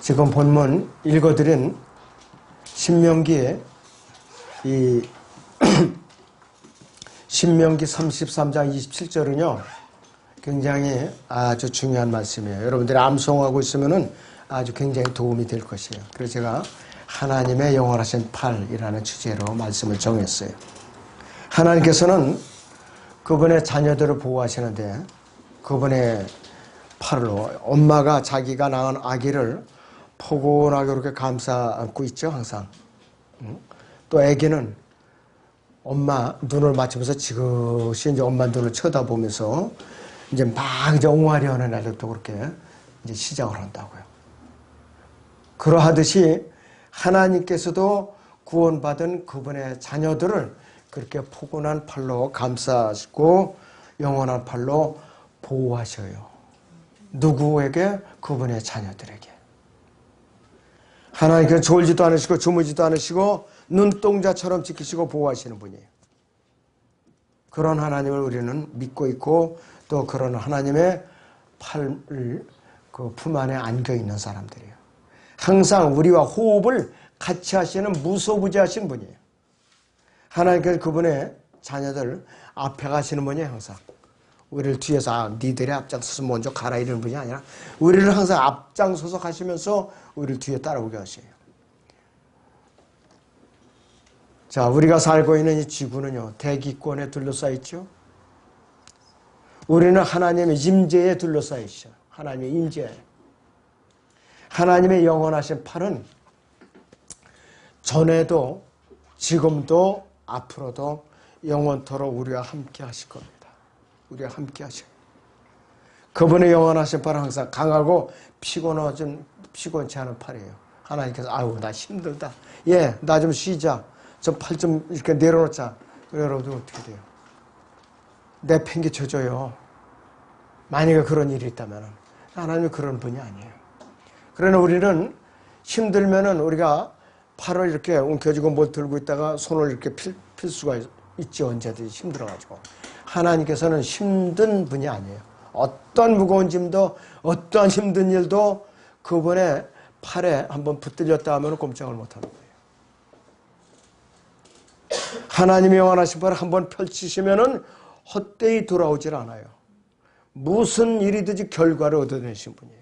지금 본문 읽어드린 신명기의 이 신명기 33장 27절은요 굉장히 아주 중요한 말씀이에요. 여러분들이 암송하고 있으면은 아주 굉장히 도움이 될 것이에요. 그래서 제가 하나님의 영원하신 팔이라는 주제로 말씀을 정했어요. 하나님께서는 그분의 자녀들을 보호하시는데 그분의 팔로 엄마가 자기가 낳은 아기를 포근하게 이렇게 감싸 안고 있죠 항상. 또 아기는 엄마 눈을 맞추면서 지그시 이제 엄마 눈을 쳐다보면서 이제 막 이제 옹알이 하는 날도 그렇게 이제 시작을 한다고요. 그러하듯이 하나님께서도 구원받은 그분의 자녀들을 그렇게 포근한 팔로 감싸시고 영원한 팔로 보호하셔요. 누구에게? 그분의 자녀들에게. 하나님께서 졸지도 않으시고 주무지도 않으시고 눈동자처럼 지키시고 보호하시는 분이에요. 그런 하나님을 우리는 믿고 있고 또 그런 하나님의 팔을 그 품 안에 안겨 있는 사람들이에요. 항상 우리와 호흡을 같이 하시는 무소부지하신 분이에요. 하나님께서 그분의 자녀들 앞에 가시는 분이 항상. 우리를 뒤에서 아, 니들이 앞장서서 먼저 가라 이러는 분이 아니라 우리를 항상 앞장서서 가시면서 우리를 뒤에 따라오게 하셔요. 자, 우리가 살고 있는 이 지구는요, 대기권에 둘러싸여 있죠. 우리는 하나님의 임재에 둘러싸여 있어. 하나님의 임재. 하나님의 영원하신 팔은 전에도 지금도 앞으로도 영원토록 우리와 함께 하실 겁니다. 우리와 함께 하셔요. 그분의 영원하신 팔은 항상 강하고 피곤하진 피곤치 않은 팔이에요. 하나님께서 아유 나 힘들다. 예, 나 좀 쉬자. 좀팔좀 이렇게 내려놓자. 여러분 어떻게 돼요? 내 팽개 쳐줘요. 만약에 그런 일이 있다면 하나님이 그런 분이 아니에요. 그러나 우리는 힘들면은 우리가 팔을 이렇게 움켜쥐고 뭘 들고 있다가 손을 이렇게 필, 필 수가 있지 언제든지 힘들어가지고 하나님께서는 힘든 분이 아니에요. 어떤 무거운 짐도 어떠한 힘든 일도 그분의 팔에 한번 붙들렸다 하면 꼼짝을 못하는 거예요. 하나님의 영원하신 팔을 한번 펼치시면은 헛되이 돌아오질 않아요. 무슨 일이든지 결과를 얻어내신 분이에요.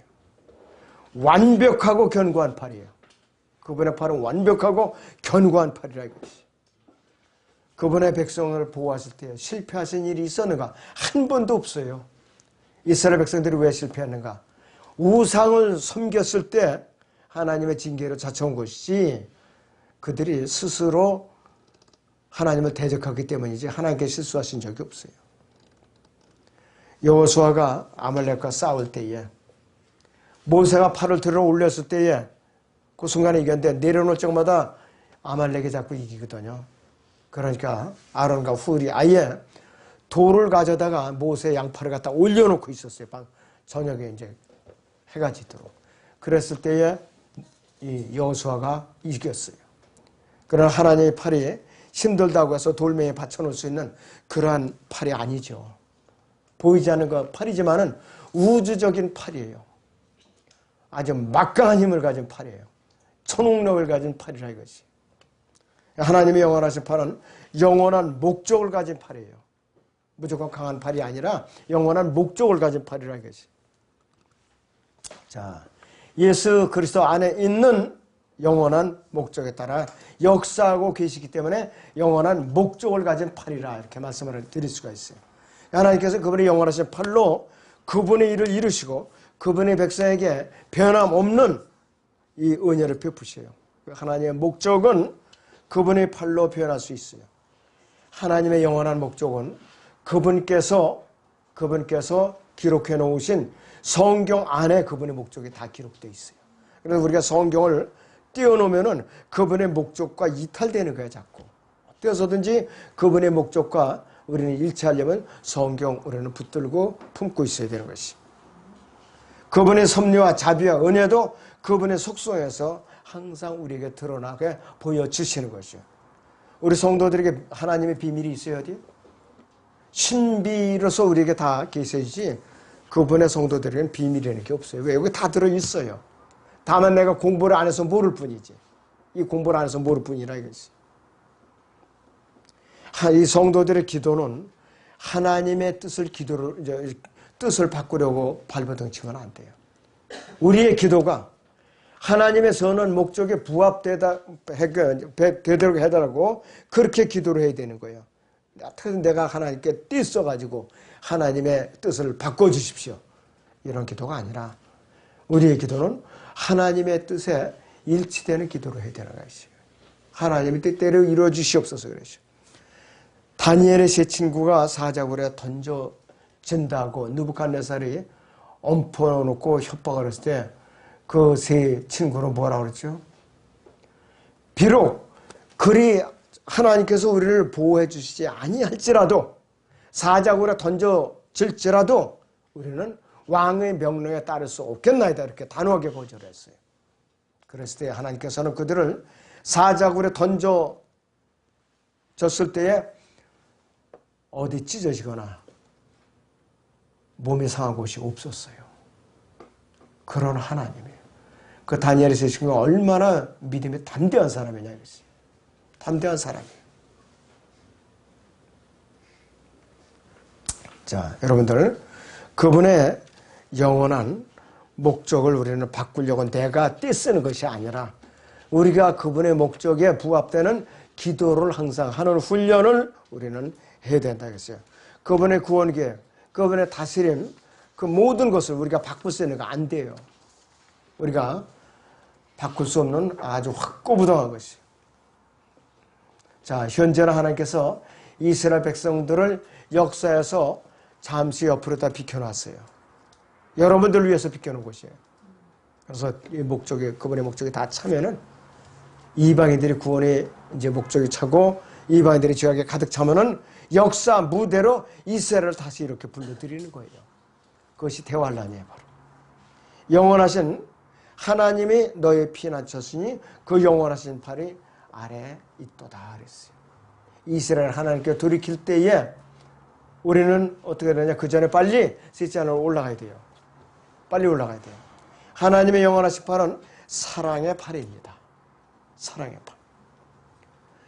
완벽하고 견고한 팔이에요. 그분의 팔은 완벽하고 견고한 팔이라 이것이. 그분의 백성을 보호하실 때 실패하신 일이 있었는가? 한 번도 없어요. 이스라엘 백성들이 왜 실패했는가? 우상을 섬겼을 때 하나님의 징계로 자쳐온 것이지 그들이 스스로 하나님을 대적하기 때문이지 하나님께 실수하신 적이 없어요. 여호수아가 아말렉과 싸울 때에 모세가 팔을 들어 올렸을 때에 그 순간에 이겼는데 내려놓을 적마다 아말렉이 자꾸 이기거든요. 그러니까 아론과 훌이 아예 돌을 가져다가 모세 양팔을 갖다 올려놓고 있었어요. 저녁에 이제 해가 지도록. 그랬을 때에 이 여호수아가 이겼어요. 그러나 하나님의 팔이 힘들다고 해서 돌멩이에 받쳐놓을 수 있는 그러한 팔이 아니죠. 보이지 않는 그 팔이지만은 우주적인 팔이에요. 아주 막강한 힘을 가진 팔이에요. 천옥력을 가진 팔이라 이것이. 하나님의 영원하신 팔은 영원한 목적을 가진 팔이에요. 무조건 강한 팔이 아니라 영원한 목적을 가진 팔이라 이것이. 자, 예수 그리스도 안에 있는 영원한 목적에 따라 역사하고 계시기 때문에 영원한 목적을 가진 팔이라 이렇게 말씀을 드릴 수가 있어요. 하나님께서 그분의 영원하신 팔로 그분의 일을 이루시고 그분의 백성에게 변함없는 이 은혜를 베푸셔요. 하나님의 목적은 그분의 팔로 표현할 수 있어요. 하나님의 영원한 목적은 그분께서 그분께서 기록해 놓으신 성경 안에 그분의 목적이 다 기록되어 있어요. 그래서 우리가 성경을 띄워놓으면은 그분의 목적과 이탈되는 거야 자꾸. 어서든지 그분의 목적과 우리는 일치하려면 성경 우리는 붙들고 품고 있어야 되는 것이. 그분의 섭리와 자비와 은혜도 그분의 속성에서 항상 우리에게 드러나게 보여주시는 것이요. 우리 성도들에게 하나님의 비밀이 있어야 돼요. 신비로서 우리에게 다 계셔야지 그분의 성도들에게는 비밀이라는 게 없어요. 왜? 여기 다 들어있어요. 다만 내가 공부를 안 해서 모를 뿐이지. 이 공부를 안 해서 모를 뿐이라 이것이. 이 성도들의 기도는 하나님의 뜻을 기도를 뜻을 바꾸려고 발버둥치면 안 돼요. 우리의 기도가 하나님의 선한 목적에 부합되다 되도록 해달라고 그렇게 기도를 해야 되는 거예요. 내가 하나님께 띠써가지고 하나님의 뜻을 바꿔주십시오. 이런 기도가 아니라 우리의 기도는 하나님의 뜻에 일치되는 기도를 해야 되는 것이에요. 하나님의 뜻대로 이루어 주시옵소서 그러죠. 다니엘의 세 친구가 사자굴에 던져진다고 누부칸네살이 엎어놓고 협박을 했을 때 그 세 친구는 뭐라고 그랬죠? 비록 그리 하나님께서 우리를 보호해 주시지 아니할지라도 사자굴에 던져질지라도 우리는 왕의 명령에 따를 수 없겠나이다 이렇게 단호하게 거절했어요. 그랬을 때 하나님께서는 그들을 사자굴에 던져졌을 때에 어디 찢어지거나 몸이 상한 곳이 없었어요. 그런 하나님이에요. 그 다니엘의 세신가 얼마나 믿음이 담대한 사람이냐 이것이. 담대한 사람이에요. 자, 여러분들 그분의 영원한 목적을 우리는 바꾸려고 내가 떼쓰는 것이 아니라 우리가 그분의 목적에 부합되는 기도를 항상 하는 훈련을 우리는 해야 된다 했어요. 그분의 구원 계획, 그분의 다스림, 그 모든 것을 우리가 바꿀 수 있는 거 안 돼요. 우리가 바꿀 수 없는 아주 확고부동한 것이. 자, 현재는 하나님께서 이스라엘 백성들을 역사에서 잠시 옆으로 다 비켜놨어요. 여러분들 을 위해서 비켜놓은 곳이에요. 그래서 이 목적이, 그분의 목적이 다 차면은 이방인들이 구원의 이제 목적이 차고 이방인들이 죄악에 가득 차면은 역사 무대로 이스라엘을 다시 이렇게 불러들이는 거예요. 그것이 대환란이에요, 바로. 영원하신 하나님이 너의 피난처으니 그 영원하신 팔이 아래 있도다 그랬어요. 이스라엘 하나님께 돌이킬 때에 우리는 어떻게 되냐? 그 전에 빨리 셋째 하늘로 올라가야 돼요. 빨리 올라가야 돼요. 하나님의 영원하신 팔은 사랑의 팔입니다. 사랑의 팔.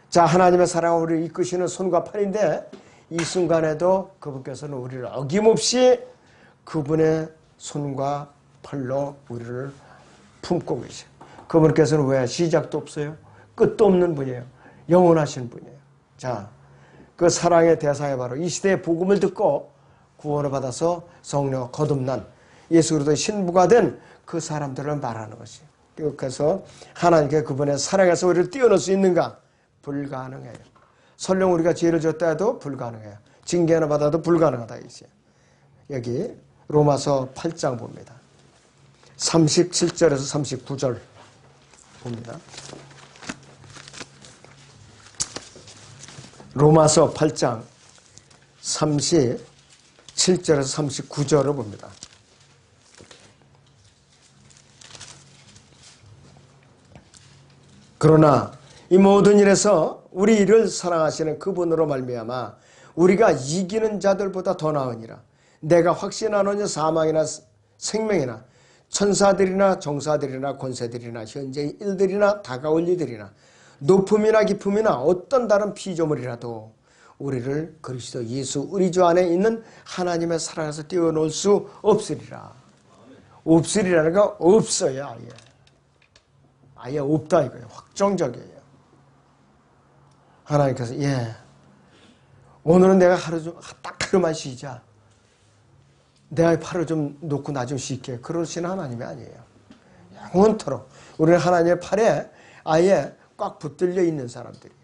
자, 하나님의 사랑을 우리를 이끄시는 손과 팔인데 이 순간에도 그분께서는 우리를 어김없이 그분의 손과 팔로 우리를 품고 계세요. 그분께서는 왜 시작도 없어요? 끝도 없는 분이에요. 영원하신 분이에요. 자, 그 사랑의 대상이 바로 이 시대의 복음을 듣고 구원을 받아서 성령 거듭난 예수 그리스도의 신부가 된 그 사람들을 말하는 것이에요. 그래서 하나님께 그분의 사랑에서 우리를 띄워넣을 수 있는가? 불가능해요. 설령 우리가 죄를 졌다 해도 불가능해요. 징계를 받아도 불가능하다 이제. 여기 로마서 8장 봅니다. 37절에서 39절 봅니다. 로마서 8장 37절에서 39절을 봅니다. 그러나 이 모든 일에서 우리 이를 사랑하시는 그분으로 말미암아 우리가 이기는 자들보다 더 나으니라. 내가 확신하노니 사망이나 생명이나 천사들이나 정사들이나 권세들이나 현재의 일들이나 다가올 일들이나 높음이나 깊음이나 어떤 다른 피조물이라도 우리를 그리스도 예수 우리 주 안에 있는 하나님의 사랑에서 띄워놓을 수 없으리라. 없으리라는 거 없어요 아예. 아예 없다 이거예요. 확정적이에요. 하나님께서 예 오늘은 내가 하루 좀 딱 하루만 쉬자. 내가 팔을 좀 놓고 나 좀 쉴게. 그러시는 하나님이 아니에요. 영원토록 우리는 하나님의 팔에 아예 꽉 붙들려 있는 사람들이에요.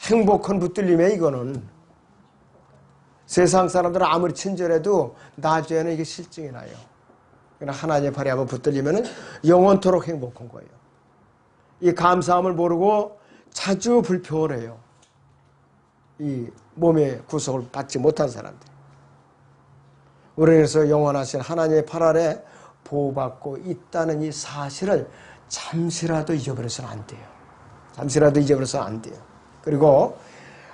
행복한 붙들림에 이거는 세상 사람들은 아무리 친절해도 나중에는 이게 실증이 나요. 그러나 하나님의 팔에 한번 붙들리면 영원토록 행복한 거예요. 이 감사함을 모르고 자주 불평을 해요. 이 몸의 구속을 받지 못한 사람들. 우리에서 영원하신 하나님의 팔 아래 보호받고 있다는 이 사실을 잠시라도 잊어버려서는 안 돼요. 잠시라도 잊어버려서는 안 돼요. 그리고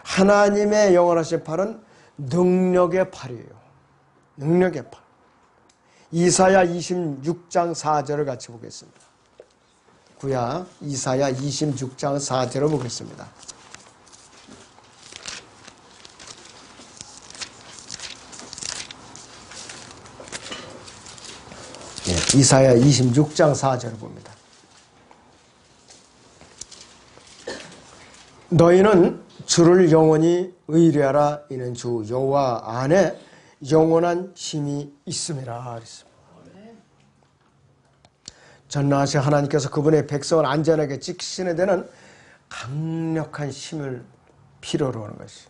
하나님의 영원하신 팔은 능력의 팔이에요. 능력의 팔. 이사야 26장 4절을 같이 보겠습니다. 구약 이사야 26장 4절을 보겠습니다. 예, 이사야 26장 4절을 봅니다. 너희는 주를 영원히 의뢰하라 이는 주 여호와 안에 영원한 힘이 있음이라 그랬습니다. 전능하신 하나님께서 그분의 백성을 안전하게 지키시는 데는 강력한 힘을 필요로 하는 것이.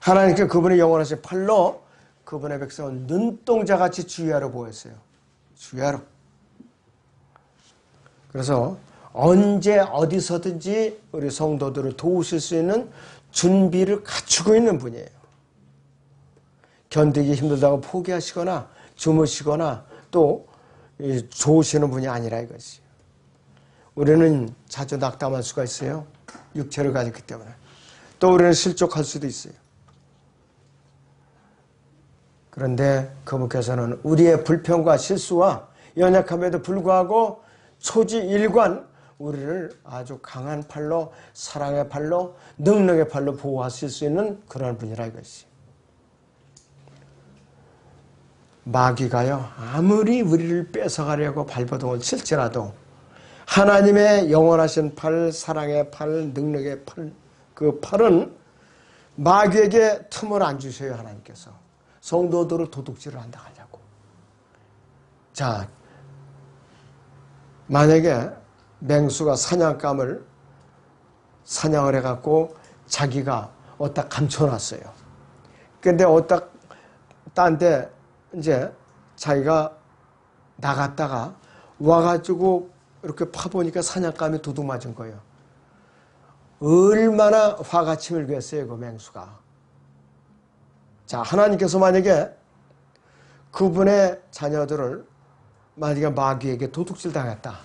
하나님께 그분의 영원하신 팔로 그분의 백성을 눈동자같이 주의하러 보였어요. 주의하러. 그래서 언제 어디서든지 우리 성도들을 도우실 수 있는 준비를 갖추고 있는 분이에요. 견디기 힘들다고 포기하시거나 주무시거나 또 좋으시는 분이 아니라 이것이. 우리는 자주 낙담할 수가 있어요. 육체를 가졌기 때문에. 또 우리는 실족할 수도 있어요. 그런데 그분께서는 우리의 불평과 실수와 연약함에도 불구하고 초지일관 우리를 아주 강한 팔로 사랑의 팔로 능력의 팔로 보호하실 수 있는 그런 분이라 이것이. 마귀가요 아무리 우리를 뺏어가려고 발버둥을 칠지라도 하나님의 영원하신 팔, 사랑의 팔, 능력의 팔, 그 팔은 마귀에게 틈을 안 주셔요 하나님께서 성도들을 도둑질을 한다 하냐고. 자, 만약에 맹수가 사냥감을 사냥을 해갖고 자기가 어디다 감춰놨어요. 근데 어디다 딴데 이제 자기가 나갔다가 와가지고 이렇게 파보니까 사냥감이 도둑 맞은 거예요. 얼마나 화가 치밀겠어요, 그 맹수가. 자, 하나님께서 만약에 그분의 자녀들을 만약에 마귀에게 도둑질 당했다.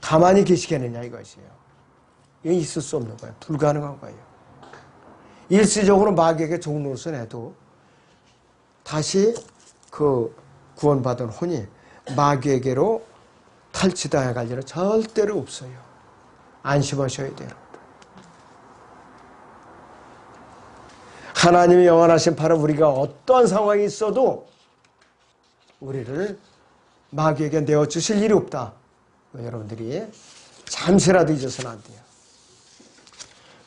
가만히 계시겠느냐 이것이에요. 이게 있을 수 없는 거예요. 불가능한 거예요. 일시적으로 마귀에게 종로서 내도 다시 그 구원받은 혼이 마귀에게로 탈취당해 갈 일은 절대로 없어요. 안심하셔야 돼요. 하나님의 영원하신 팔은 우리가 어떠한 상황이 있어도 우리를 마귀에게 내어주실 일이 없다. 여러분들이 잠시라도 잊어서는 안 돼요.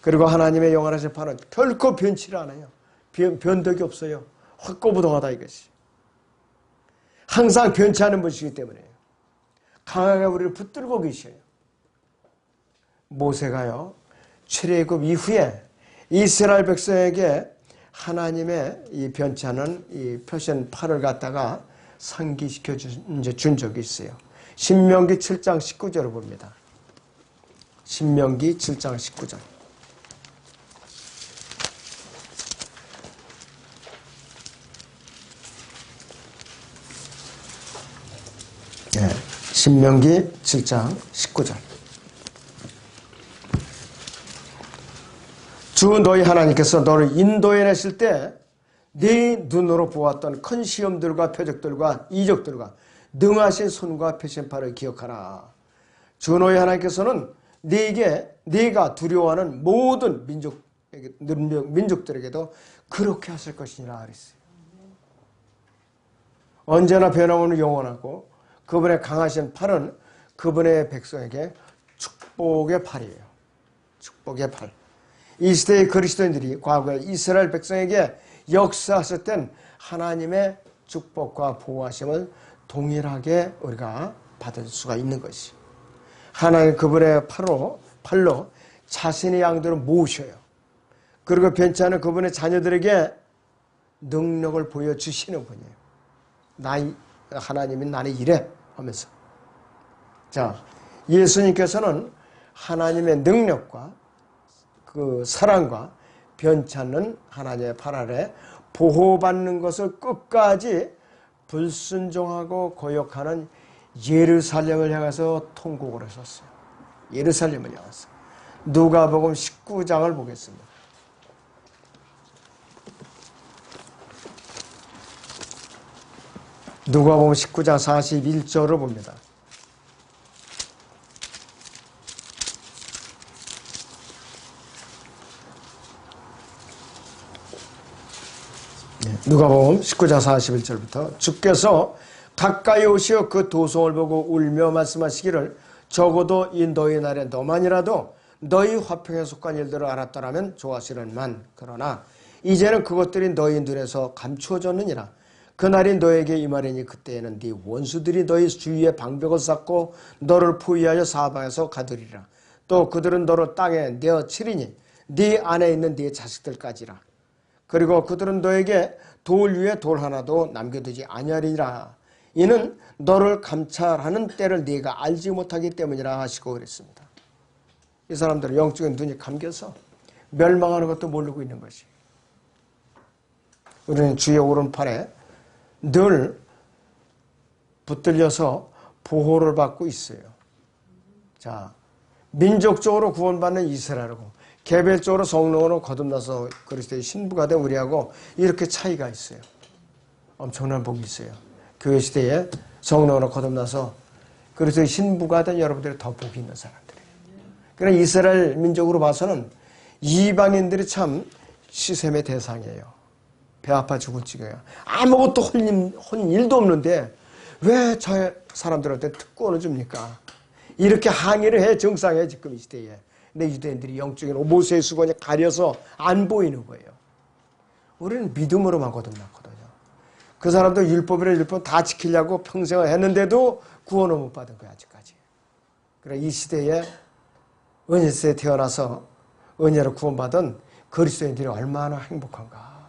그리고 하나님의 영원하신 팔은 결코 변치를 않아요. 변, 변덕이 없어요. 확고부동하다 이것이. 항상 변치 않은 분이기 때문에 강하게 우리를 붙들고 계셔요. 모세가요. 출애굽 이후에 이스라엘 백성에게 하나님의 이 변치 않은 이 표신 팔을 갖다가 상기시켜 준 적이 있어요. 신명기 7장 19절을 봅니다. 신명기 7장 19절. 네, 신명기 7장 19절. 주 너희 하나님께서 너를 인도해 내실 때 네 눈으로 보았던 큰 시험들과 표적들과 이적들과 능하신 손과 표신팔을 기억하라. 주 너희 하나님께서는 네게 네가 두려워하는 모든 민족 민족들에게도 그렇게 하실 것이니라 그랬어요. 언제나 변함없는 영원하고 그분의 강하신 팔은 그분의 백성에게 축복의 팔이에요. 축복의 팔. 이 시대의 그리스도인들이 과거에 이스라엘 백성에게 역사하실 땐 하나님의 축복과 보호하심을 동일하게 우리가 받을 수가 있는 것이. 하나님 그분의 팔로, 팔로 자신의 양들을 모으셔요. 그리고 변치 않은 그분의 자녀들에게 능력을 보여주시는 분이에요. 나이, 하나님이 나는 이래 하면서. 자, 예수님께서는 하나님의 능력과 그 사랑과 않는 하나님의 팔 아래 보호받는 것을 끝까지 불순종하고 고역하는 예루살렘을 향해서 통곡을 하셨어요. 예루살렘을 향해서. 누가복음 19장을 보겠습니다. 누가복음 19장 41절을 봅니다. 누가복음 19장 41절부터 주께서 가까이 오시어 그 도성을 보고 울며 말씀하시기를 적어도 이 너희 날에 너만이라도 너희 화평에 속한 일들을 알았더라면 좋았으련만. 그러나 이제는 그것들이 너희 눈에서 감추어졌느니라. 그날이 너에게 임하리니 그때에는 네 원수들이 너희 주위에 방벽을 쌓고 너를 포위하여 사방에서 가두리라. 또 그들은 너를 땅에 내어 치리니 네 안에 있는 네 자식들까지라 그리고 그들은 너에게 돌 위에 돌 하나도 남겨두지 아니하리라 이는 너를 감찰하는 때를 네가 알지 못하기 때문이라 하시고 그랬습니다. 이 사람들은 영적인 눈이 감겨서 멸망하는 것도 모르고 있는 것이. 우리는 주의 오른팔에 늘 붙들려서 보호를 받고 있어요. 자, 민족적으로 구원받는 이스라엘하고 개별적으로 성령으로 거듭나서 그리스도의 신부가 된 우리하고 이렇게 차이가 있어요. 엄청난 복이 있어요. 교회 시대에 성령으로 거듭나서 그리스도의 신부가 된 여러분들이 더 복이 있는 사람들이에요. 그러나 이스라엘 민족으로 봐서는 이방인들이 참 시샘의 대상이에요. 배 아파 죽을 지경이야. 아무것도 혼인, 혼 일도 없는데 왜 저 사람들한테 특권을 줍니까? 이렇게 항의를 해 정상에 지금 이 시대에. 근데 유대인들이 영적인 모세의 수건이 가려서 안 보이는 거예요. 우리는 믿음으로만 거듭났거든요. 그 사람도 율법이라 율법 다 지키려고 평생을 했는데도 구원을 못 받은 거야 아직까지. 그래 이 시대에 은혜 시대에 태어나서 은혜로 구원받은 그리스도인들이 얼마나 행복한가.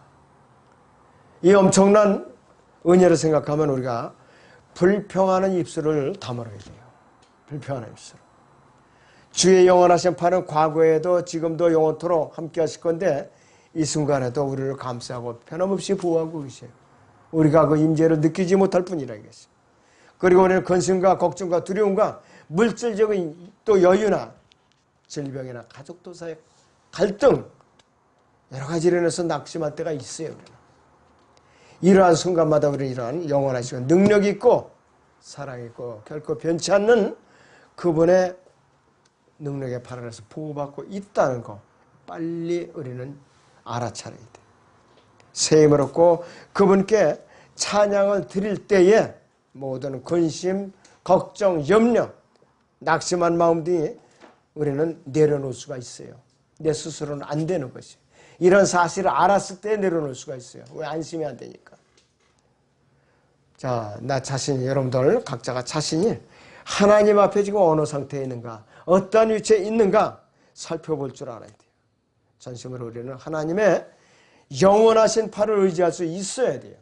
이 엄청난 은혜를 생각하면 우리가 불평하는 입술을 다물어야 돼요. 불평하는 입술. 주의 영원하신 판은 과거에도 지금도 영원토록 함께 하실 건데 이 순간에도 우리를 감싸고 변함없이 보호하고 계세요. 우리가 그 임재를 느끼지 못할 뿐이라 이겠어요. 그리고 우리는 근심과 걱정과 두려움과 물질적인 또 여유나 질병이나 가족 도 사이 갈등 여러 가지로 인해서 낙심할 때가 있어요. 이러한 순간마다 우리는 이러한 영원하시고 능력 있고 사랑 있고 결코 변치 않는 그분의 능력의 팔 안에서 보호받고 있다는 거 빨리 우리는 알아차려야 돼. 새 힘을 얻고 그분께 찬양을 드릴 때에 모든 근심, 걱정, 염려, 낙심한 마음들이 우리는 내려놓을 수가 있어요. 내 스스로는 안 되는 것이. 이런 사실을 알았을 때 내려놓을 수가 있어요. 왜 안심이 안 되니까. 자, 나 자신이, 여러분들 각자가 자신이 하나님 앞에 지금 어느 상태에 있는가, 어떠한 위치에 있는가 살펴볼 줄 알아야 돼요. 전심으로 우리는 하나님의 영원하신 팔을 의지할 수 있어야 돼요.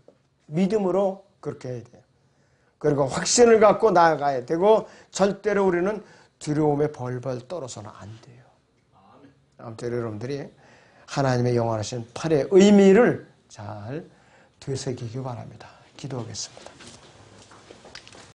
믿음으로 그렇게 해야 돼요. 그리고 확신을 갖고 나아가야 되고 절대로 우리는 두려움에 벌벌 떨어서는 안 돼요. 아무튼 여러분들이 하나님의 영원하신 팔의 의미를 잘 되새기기 바랍니다. 기도하겠습니다.